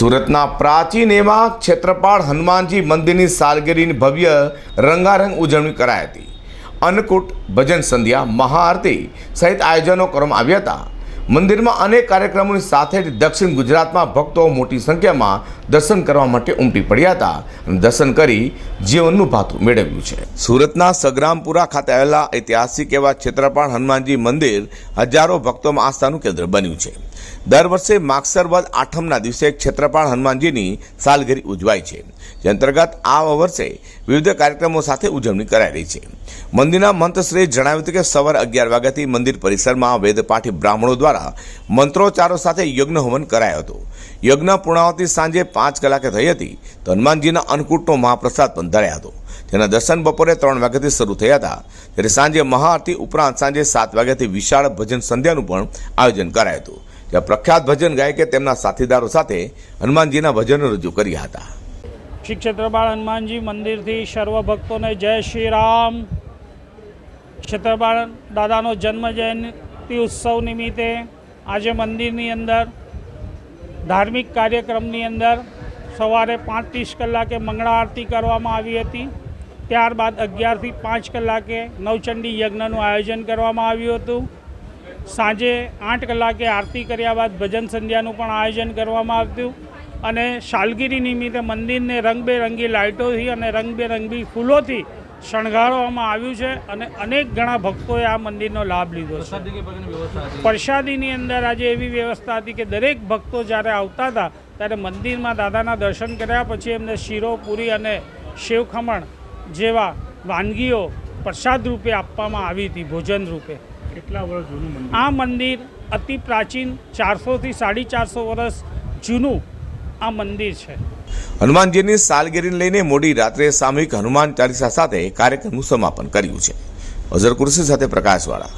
સુરતના પ્રાચીન એવા ક્ષેત્રપાળ હનુમાનજી મંદિરની સાલગીરીની ભવ્ય રંગારંગ ઉજવણી કરાઈ હતી. અન્નકૂટ ભજન સંધ્યા મહાઆરતી સહિત આયોજનો કરવામાં આવ્યા હતા. મંદિરમાં અનેક કાર્યક્રમોની સાથે જ દક્ષિણ ગુજરાતમાં ભક્તો મોટી સંખ્યામાં દર્શન કરવા માટે ઉમટી પડ્યા હતા અને દર્શન કરી જીવનનું ભાતું મેળવ્યું છે. સુરતના સગ્રામપુરા ખાતે આવેલા ઐતિહાસિક એવા છેત્રપાળ હનુમાનજી મંદિર હજારો ભક્તોમાં આસ્થાનું કેન્દ્ર બન્યું છે. દર વર્ષે માગસર વદ આઠમના દિવસે ક્ષેત્રપાળ હનુમાનજીની સાલગીરી ઉજવાય છે, જે અંતર્ગત આ વર્ષે વિવિધ કાર્યક્રમો સાથે ઉજવણી કરાઈ રહી છે. મંદિરના મંત્રશ્રીએ જણાવ્યું હતું કે સવારે અગિયાર વાગ્યાથી મંદિર પરિસરમાં વેદપાઠી બ્રાહ્મણો દ્વારા મંત્રોચ્ચારો સાથે યજ્ઞ હવન કરાયો હતો. યજ્ઞ પૂર્ણાવતી સાંજે પાંચ કલાકે થઈ હતી. તો હનુમાનજીના અન્નકૂટનો મહાપ્રસાદ પણ ધર્યા હતો. તેના દર્શન બપોરે ત્રણ વાગ્યાથી શરૂ થયા હતા. ત્યારે સાંજે મહાઆરતી ઉપરાંત સાંજે સાત વાગ્યાથી વિશાળ ભજન સંધ્યાનું પણ આયોજન કરાયું હતું. જ્યાં પ્રખ્યાત ભજન ગાયકે તેમના સાથીદારો સાથે હનુમાનજીના ભજનો રજૂ કર્યા હતા. શ્રી ક્ષેત્રપાળ હનુમાનજી મંદિરથી સર્વ ભક્તોને જય શ્રી રામ. ક્ષેત્રપાળ દાદાનો જન્મ જયંતિ ઉત્સવ નિમિત્તે આજે મંદિરની અંદર, ધાર્મિક કાર્યક્રમની અંદર સવારે પાંચ ત્રીસ કલાકે મંગળા આરતી કરવામાં આવી હતી. ત્યારબાદ અગિયારથી પાંચ કલાકે નવચંડી યજ્ઞનું આયોજન કરવામાં આવ્યું હતું. સાંજે આઠ કલાકે આરતી કર્યા બાદ ભજન સંધ્યાનું પણ આયોજન કરવામાં આવ્યું. અને શાલગીરી નિમિત્તે મંદિરને રંગબેરંગી લાઇટોથી અને રંગબેરંગી ફૂલોથી શણગારવામાં આવ્યું છે અને અનેક ઘણા ભક્તોએ આ મંદિરનો લાભ લીધો છે. પ્રસાદીની અંદર આજે એવી વ્યવસ્થા હતી કે દરેક ભક્તો જ્યારે આવતા હતા ત્યારે મંદિરમાં દાદાના દર્શન કર્યા પછી એમને શીરો પૂરી અને શિવખમણ જેવા વાનગીઓ પ્રસાદ રૂપે આપવામાં આવી હતી ભોજન રૂપે. કેટલા વર્ષ જૂનું આ મંદિર અતિ પ્રાચીન ચારસોથી સાડી ચારસો વર્ષ જૂનું આ મંદિર છે. હનુમાનજીની સાલગીરીને લઈને મોડી રાત્રે સામૂહિક હનુમાન ચાલીસા સાથે કાર્યક્રમનું સમાપન કર્યું છે. અઝર કુર્સી સાથે પ્રકાશવાળા